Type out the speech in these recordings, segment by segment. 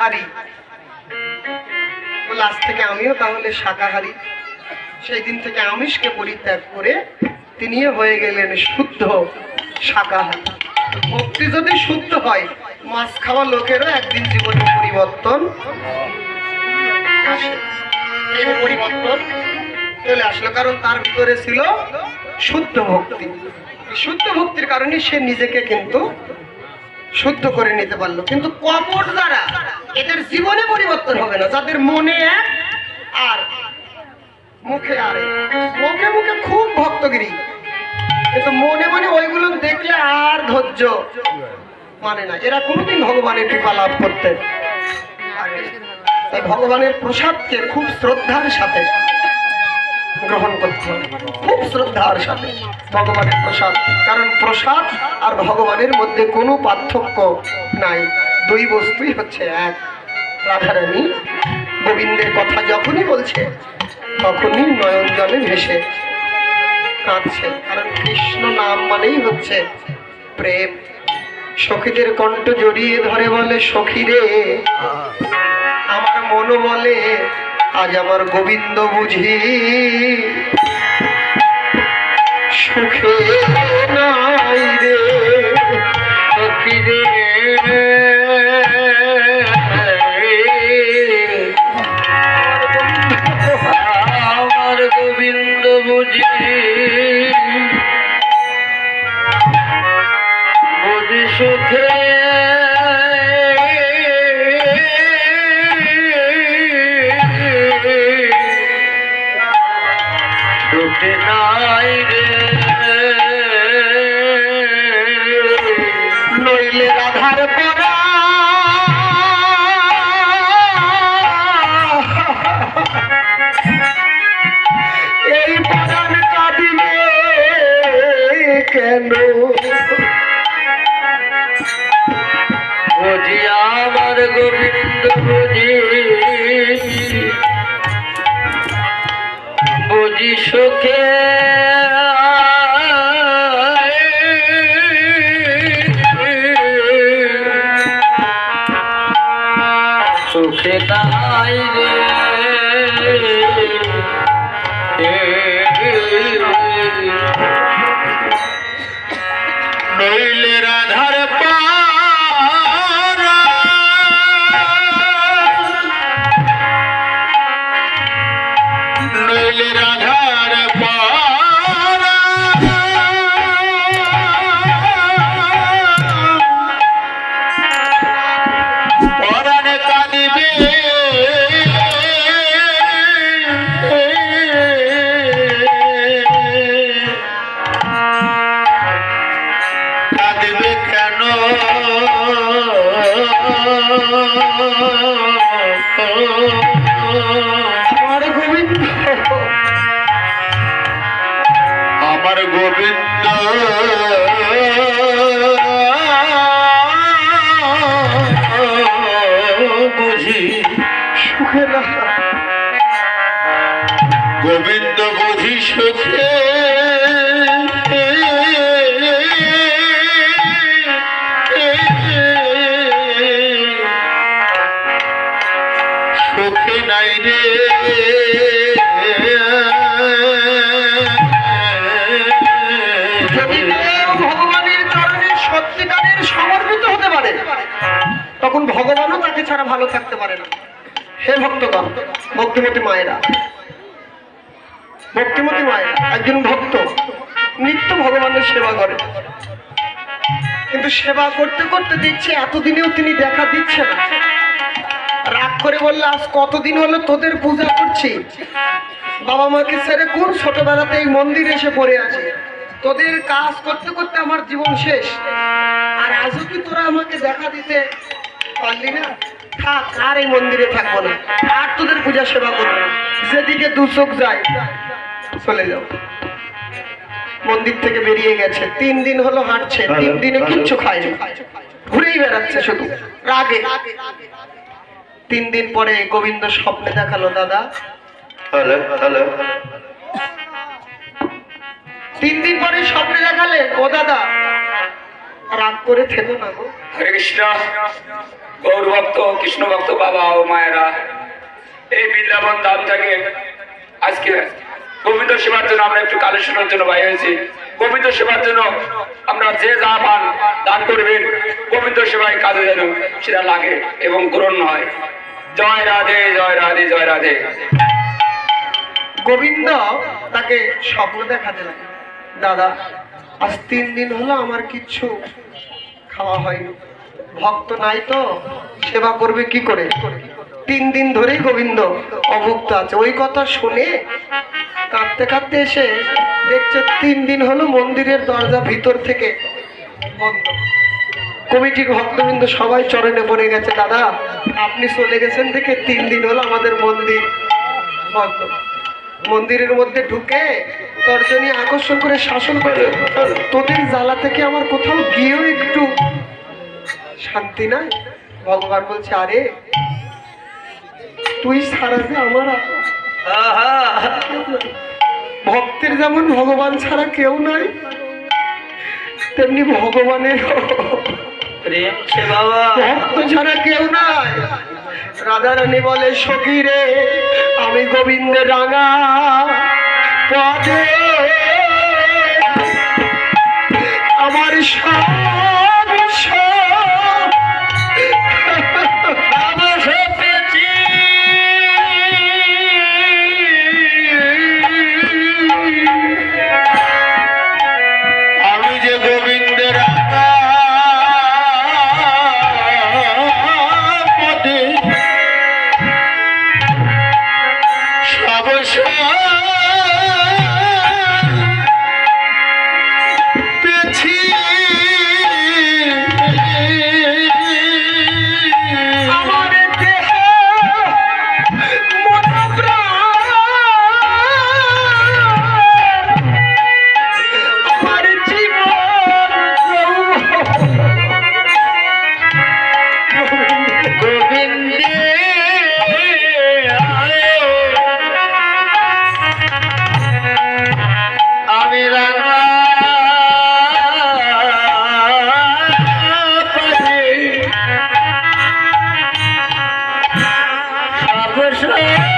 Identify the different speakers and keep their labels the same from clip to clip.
Speaker 1: শাকাহারি। আজ থেকে আমিও তাহলে শাকাহারি। সেই দিন থেকে আমিষকে পরিত্যাগ করে তিনিও হয়ে গেলেন শুদ্ধ শাকাহারি। ভক্তি যদি শুদ্ধ হয়, মাছ খাওয়া লোকেরও একদিন জীবনে পরিবর্তন পরিবর্তন চলে আসলো, কারণ তার ভিতরে ছিল শুদ্ধ ভক্তি। শুদ্ধ ভক্তির কারণে সে নিজেকে কিন্তু শুদ্ধ করে নিতে পারল। কিন্তু কপট দ্বারা এদের জীবনে পরিবর্তন হবে না, যাদের মনে এক আর। মুখে আর মুখে মুখে খুব ভক্তগিরি। কিন্তু মনে মনে ওইগুলো দেখলে আর ধৈর্য মানে না। এরা কোনোদিন ভগবানের কৃপা লাভ করতে তাই ভগবানের প্রসাদকে খুব শ্রদ্ধার সাথে গ্রহণ করতে খুব শ্রদ্ধার সাথে ভগবানের প্রসাদ। কারণ প্রসাদ আর ভগবানের মধ্যে কোনো পার্থক্য নাই। দুই বস্তুই হচ্ছে এক। রাধারানী গোবিন্দের কথা যখনই বলছে, তখনই নয়ন জলে ভেসে কাঁদছে। কারণ কৃষ্ণ নাম মানেই হচ্ছে প্রেম। সখীদের কণ্ঠ জড়িয়ে ধরে বলে সখী রে আমার মন বলে, আজ আমার গোবিন্দ বুঝি সুখে নাই
Speaker 2: বুঝি বুঝি সুখে সুখে নাই রে।
Speaker 1: তখন ভগবানও তাকে ছাড়া ভালো থাকতে পারে না। হে ভক্তগণ, ভক্তিমতী মায়েরা ভক্তিমতী মায়েরা, একজন ভক্ত নিত্য ভগবানের সেবা করে। কিন্তু সেবা করতে করতে দেখছে এতদিনেও তিনি দেখা দিচ্ছে না। করে বললে, আজ কতদিন হলো তোদের পূজা করছি? বাবা মাকে ছেড়ে কোন ছোটবেলাতে এই মন্দিরে এসে পড়ে আছে? তোদের কাজ করতে করতে আমার জীবন শেষ। আর আজও কি তোরা আমাকে দেখা দিতে পারলি না? থাক, আর এই মন্দিরে থাকব না। আর তোদের পূজা সেবা করব যেদিকে দু চোখ যায়, চলে যাও। মন্দির থেকে বেরিয়ে গেছে। তিন দিন হলো হাঁটছে। তিন দিনে কিচ্ছু খায়নি। ঘুরেই বেড়াচ্ছে শুধু। রাগে। তিন দিন পরে গোবিন্দ স্বপ্নে দেখাল দাদা।
Speaker 2: Hello hello.
Speaker 1: তিন দিন পরে স্বপ্নে দেখালে ও দাদা রাগ করে থেকো না গো।
Speaker 2: হরে কৃষ্ণ
Speaker 3: গৌর ভক্ত কৃষ্ণ ভক্ত বাবা ও মায়েরা এই বৃন্দাবন ধাম থেকে আজকে গোবিন্দ সেবার জন্য আমরা একটু কালেকশনের জন্য বাইরে হয়েছি। গোবিন্দ সেবার জন্য আমরা যে যা পান দান করবেন গোবিন্দ সেবায় কাজে যেন সেটা লাগে এবং গ্রহণ হয়। জয় রাধে জয় রাধে জয় রাধে।
Speaker 1: গোবিন্দ তাকে স্বপ্ন দেখাতে লাগে দাদা, আজ তিন দিন হলো আমার কিচ্ছু খাওয়া হয়নি। ভক্ত নাই তো, সেবা করবে কি করে? তিন দিন ধরেই গোবিন্দ অভুক্ত আছে। ওই কথা শুনে কাঁদতে কাঁদতে এসে দেখছে তিন দিন হলো মন্দিরের দরজা ভিতর থেকে বন্ধ। কমিটির ভক্তবৃন্দ সবাই চরণে পড়ে গেছে দাদা আপনি চলে গেছেন দেখে তিন দিন হলো আমাদের মন্দির বন্ধ। মন্দিরের মধ্যে ঢুকে তর্জনী আকর্ষণ করে শাসন করে। তোদের জ্বালা থেকে আমার কোথাও গিয়েও একটু শান্তি নাই। ভগবান বলছে আরে তুই ছাড়া যে আমার। ভক্তের যেমন ভগবান ছাড়া কেউ নাই তেমনি ভগবানের ছাড়া কেউ রাধারানী বলে সখী রে আমি গোবিন্দ রাঙা পথে। আমার সব সব
Speaker 4: সব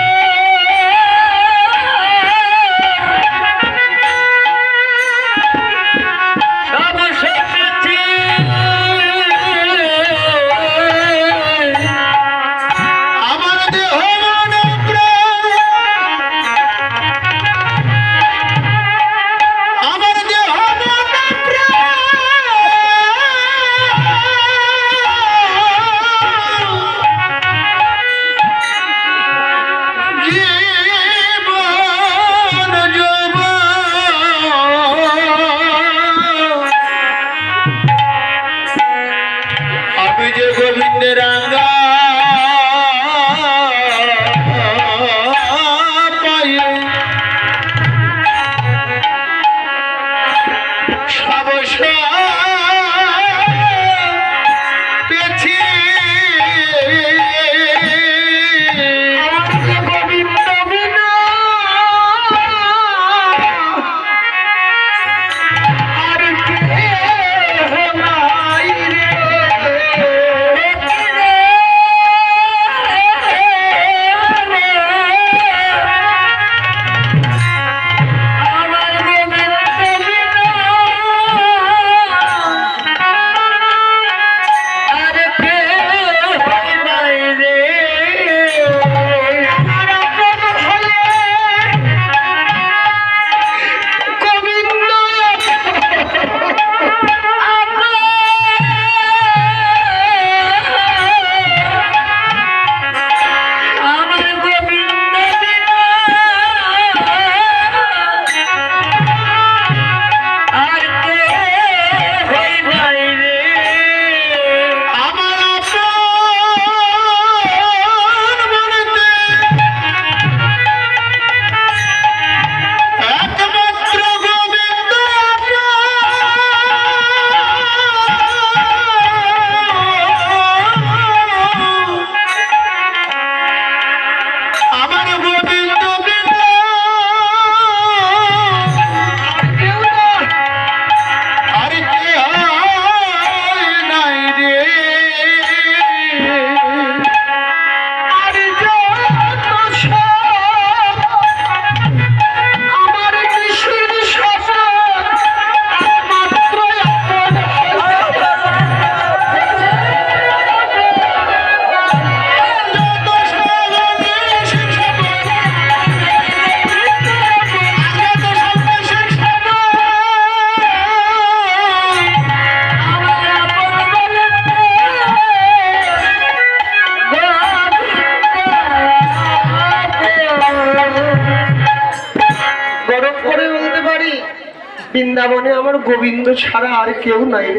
Speaker 1: বৃন্দাবনে আমার গোবিন্দ ছাড়া আর কেউ নাই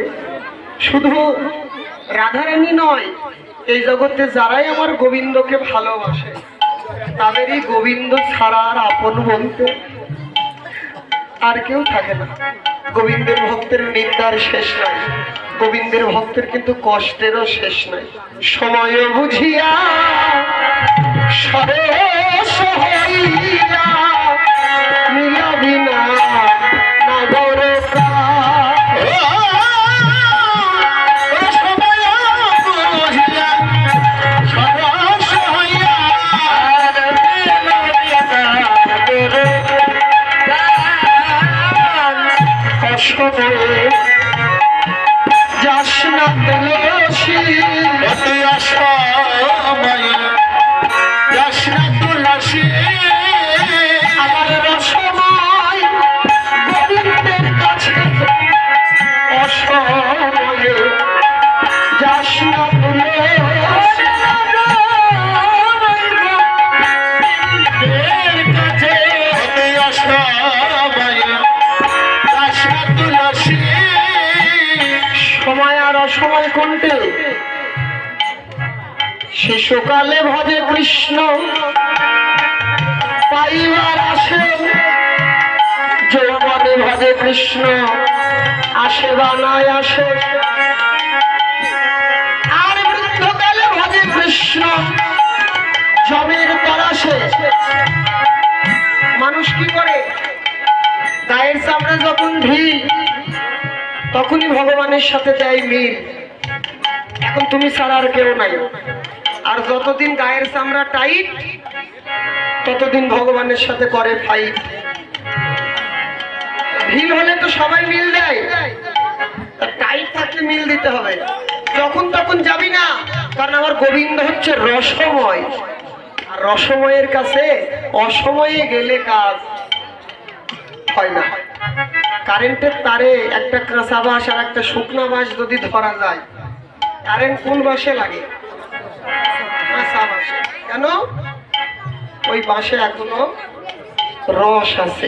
Speaker 1: শুধু রাধারানী নয়, এই জগতে যারাই আমার গোবিন্দকে ভালোবাসে, তাদেরই গোবিন্দ ছাড়া আর আপন বলতে আর কেউ থাকে না। গোবিন্দের ভক্তের নিন্দার শেষ নাই, গোবিন্দের ভক্তের কিন্তু কষ্টেরও শেষ নাই। সময় বুঝিয়া সরস হইয়া অসময়ে যাস না শিশুকালে ভজে কৃষ্ণ। পাইবার আসে যৌবনে ভজে কৃষ্ণ। আসে বা নাই আসে। আর বৃদ্ধকালে ভজে কৃষ্ণ। জমের আসে মানুষ কি করে? গায়ের চামড়া যখন ঢিল, তখনই ভগবানের সাথে দেয় মিল। এখন তুমি ছাড়া আর কেউ নাই। আর যতদিন গায়ের চামড়া টাইট, ততদিন ভগবানের সাথে করে ফাইট ঢিল হলে তো সবাই মিল দেয়। টাইট থাকলে মিল দিতে হবে। যখন তখন যাবি না, কারণ আমার গোবিন্দ হচ্ছে রসময়। আর রসময়ের কাছে অসময়ে গেলে কাজ হয় না। কারেন্টের তারে একটা কাঁচা বাঁশ আর একটা শুকনা বাঁশ যদি ধরা যায়, কারেন্ট কোন বাসে লাগে? কেন? ওই বাঁশে এখনও রস আছে।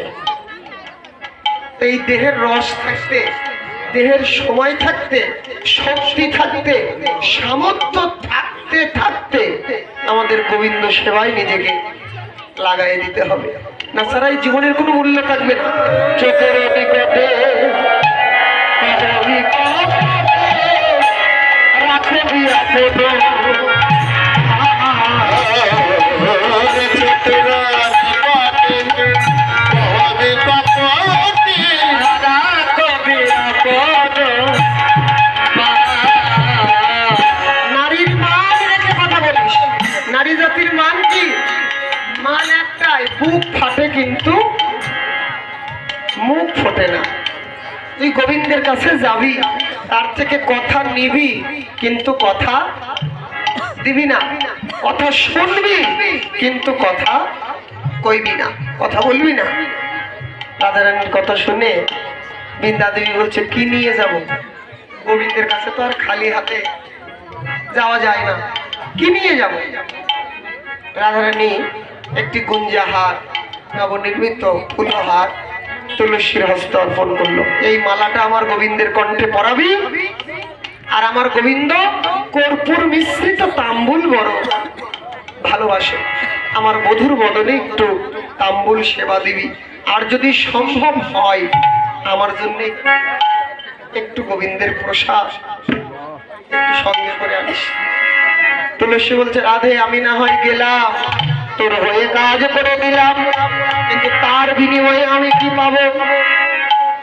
Speaker 1: এই দেহের রস থাকতে, দেহের সময় থাকতে, শক্তি থাকতে, সামর্থ্য থাকতে থাকতে আমাদের গোবিন্দ সেবায় নিজেকে লাগাই দিতে হবে। না ছাড়া এই জীবনের কোনো মূল্য থাকবে না। চোখের নিকটে গোবিন্দের কাছে যাবি, তার থেকে কথা নিবি, কিন্তু কথা দিবি না। কথা শুনবি, কিন্তু কথা কইবি না। কথা বলবি না। রাধারানীর কথা শুনে বৃন্দা দেবী বলছে, কি নিয়ে যাব? গোবিন্দের কাছে তো আর খালি হাতে যাওয়া যায় না। কি নিয়ে যাব? রাধারানী একটি গুঞ্জাহার নবনির্মিত ফুলহার তুলসীর হস্ত অর্পণ করল। এই মালাটা আমার গোবিন্দের কণ্ঠে পরাবি আর আমার গোবিন্দ কর্পূর মিশ্রিত তাম্বুল বড়। ভালোবাসে। আমার বধুর বদলে একটু তাম্বুল সেবা দিবি। আর যদি সম্ভব হয়, আমার জন্য একটু গোবিন্দের প্রসাদ সঙ্গে করে আনিস। তুলসী বলছে, রাধে, আমি না হয় গেলাম। তোর হয়ে কাজ করে দিলাম। কিন্তু তার বিনিময়ে আমি কি পাবো?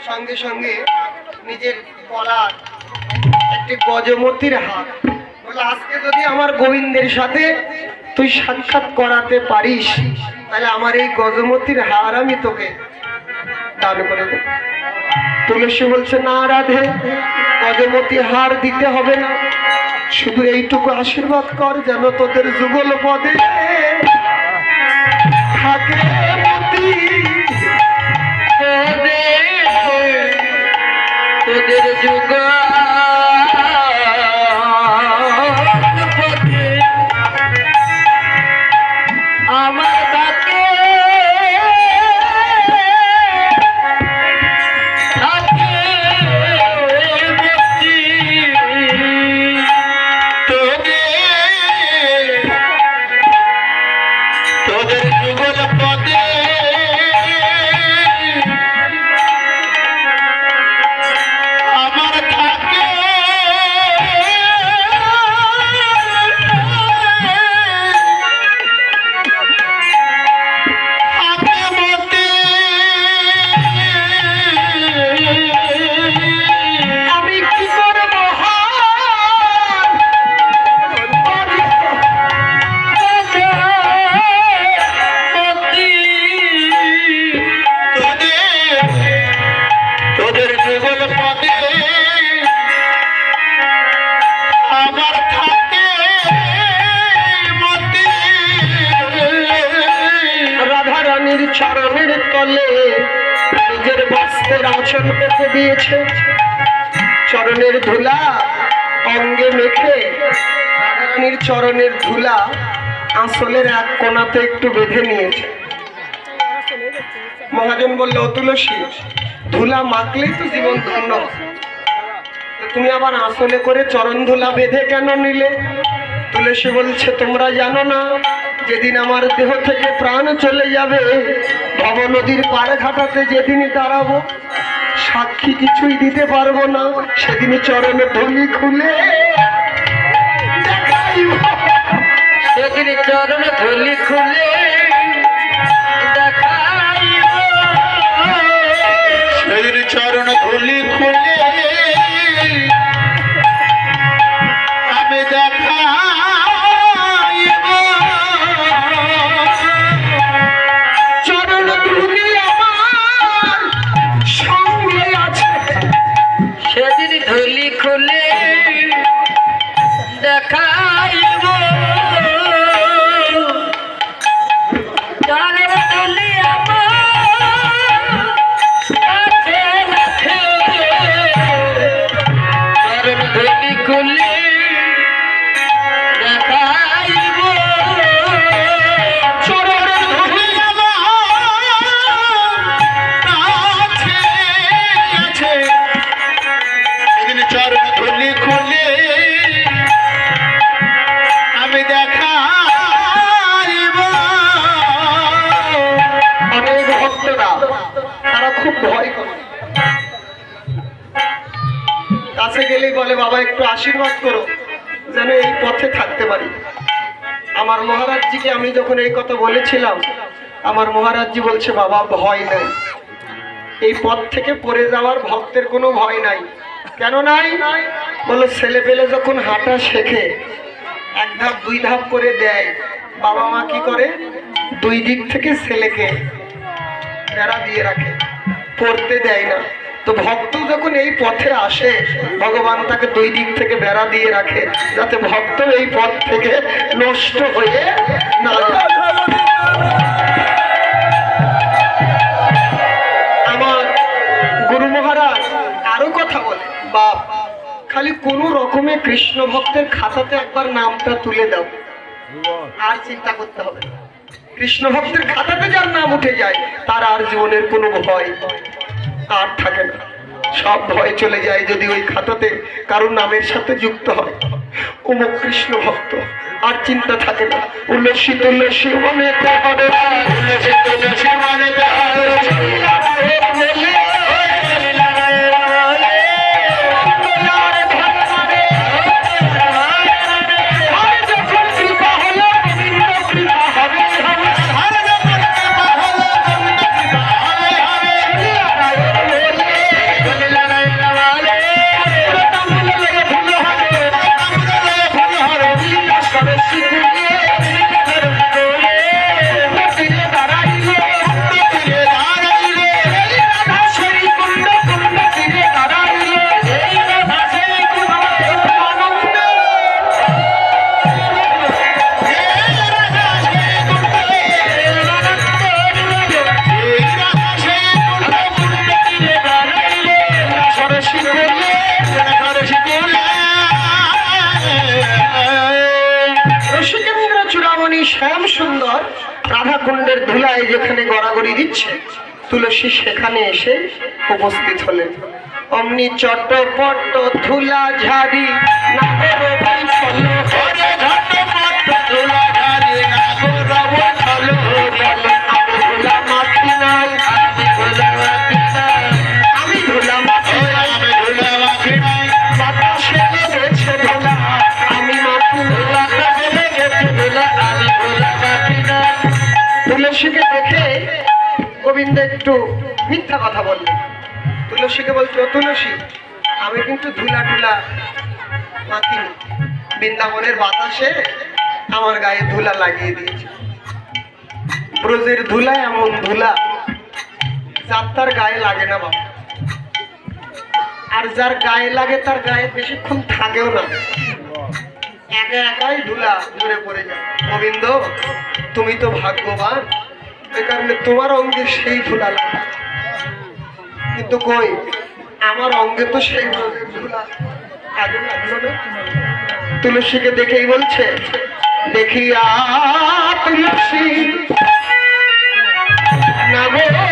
Speaker 1: সঙ্গে সঙ্গে নিজের গলার একটি গজমতির হাত বলে, আজকে যদি আমার গোবিন্দের সাথে তুই সাক্ষাৎ করাতে পারিস, তাহলে আমার এই গজমতির হার আমি তোকে দান করে দেব। তুলসী বলছে, না রাধে গজমতি হার দিতে হবে না। শুধু এইটুকু আশীর্বাদ কর যেন তোদের যুগল পদে থাকে।
Speaker 2: স্মরণের তলে নিজের
Speaker 1: বস্ত্রের আসন পেতে দিয়েছে। চরণের ধুলা অঙ্গে মেখে রানীর চরণের ধুলা আসলের এক কোনাতে একটু বেঁধে নিয়েছে। মহাজন বলল তুলসী, ধুলা মাখলেই তো জীবন ধন্য তুমি আবার আসলে করে চরণ ধুলা বেঁধে কেন নিলে? তুলসী বলছে, তোমরা জানো না যেদিন আমার দেহ থেকে প্রাণ চলে যাবে ভব নদীর পাড়ে ঘাটাতে যেদিনই দাঁড়াবো, সাক্ষী কিছুই দিতে পারব না। সেদিন চরণে ধলি খুলে
Speaker 2: সেদিন চরণে ধলি খুলে
Speaker 4: আমি
Speaker 1: যখন এই কথা বলেছিলাম, আমার মহারাজজি বলছে, বাবা, ভয় নাই। এই পথ থেকে পড়ে যাওয়ার ভক্তের কোনো ভয় নাই। কেন নাই? বলো ছেলে পেলে যখন হাঁটা শেখে, এক ধাপ, দুই ধাপ করে দেয়, বাবা মা কি করে? দুই দিক থেকে ছেলেকে বেড়া দিয়ে রাখে, পড়তে দেয় না। তো ভক্ত যখন এই পথে আসে, ভগবান তাকে দুই দিক থেকে বেড়া দিয়ে রাখে, যাতে ভক্ত এই পথ থেকে নষ্ট হয়ে না আমার গুরু মহারাজ আরও কথা বলে, বাপ, খালি কোনো রকমে কৃষ্ণ ভক্তের খাতাতে একবার নামটা তুলে দাও। আর চিন্তা করতে হবে। কৃষ্ণ ভক্তের খাতাতে যার নাম উঠে যায়, তার আর জীবনের কোনো ভয় আর থাকে না। সব ভয় চলে যায় যদি ওই খাতাতে কারও নামের সাথে যুক্ত হয়। অমুক কৃষ্ণ ভক্ত, আর চিন্তা থাকে না। উল্লসী মনে হবে উল্লসিত উল্লসী মনে রাধাকুণ্ডের ধুলায় যেখানে গড়াগড়ি দিচ্ছে তুলসী সেখানে এসে উপস্থিত হলেন। অমনি চট্টপট্ট ধুলা ঝাড়ি গোবিন্দ একটু মিথ্যা কথা বললেন। তুলসীকে বলছে, "ও তুলসী, আমি কিন্তু ধুলা টুলা মাখিনি। বৃন্দাবনের বাতাসে আমার গায়ে ধুলা লাগিয়ে দিয়েছে। ব্রজের ধুলা এমন ধুলা, যার তার গায়ে লাগে না বাবা। আর যার গায়ে লাগে, তার গায়ে বেশিক্ষণ থাকেও না। একা একাই ধুলা ঝরে পড়ে যায়। গোবিন্দ, তুমি তো ভাগ্যবান। কারণে তোমার অঙ্গে সেই ফুল আলাদা কিন্তু কই? আমার অঙ্গে তো সেই আগে না? তুলসীকে দেখেই বলছে, দেখিয়া তুলসী নগরুলসী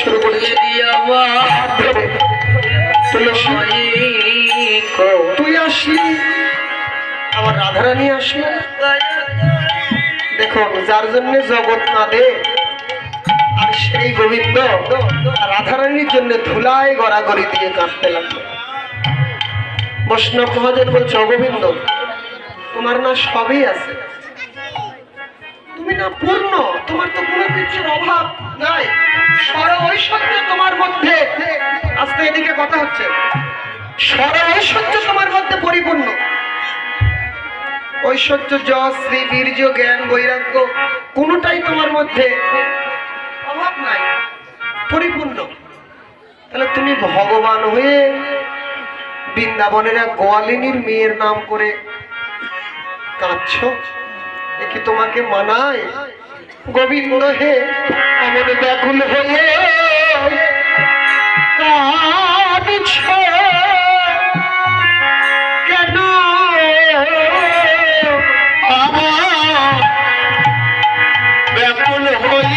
Speaker 1: শুরু করেছে
Speaker 2: এলি আমার
Speaker 1: তুলসী
Speaker 2: প্রেমময়ী কো।
Speaker 1: তুই আসলি। আমার রাধারানী আসলো। দেখো, যার জন্য জগৎ কাঁদে আর সেই গোবিন্দ রাধারানীর জন্য ধুলায় গড়াগড়ি দিয়ে কাঁদতে লাগল। বৈষ্ণব মহাজন বলছে গোবিন্দ, তোমার না সবই আছে। তুমি না পূর্ণ, তোমার তো কোনো কিছুর অভাব নাই। তুমি ভগবান হয়ে বৃন্দাবনের এক গোয়ালিনীর মেয়ের নাম করে কাঁদছ? এ কি তোমাকে মানায়? গোবিন্দ হে আমার ব্যাকুল হয়ে কাঁদছ কেন ব্যাকুল হয়ে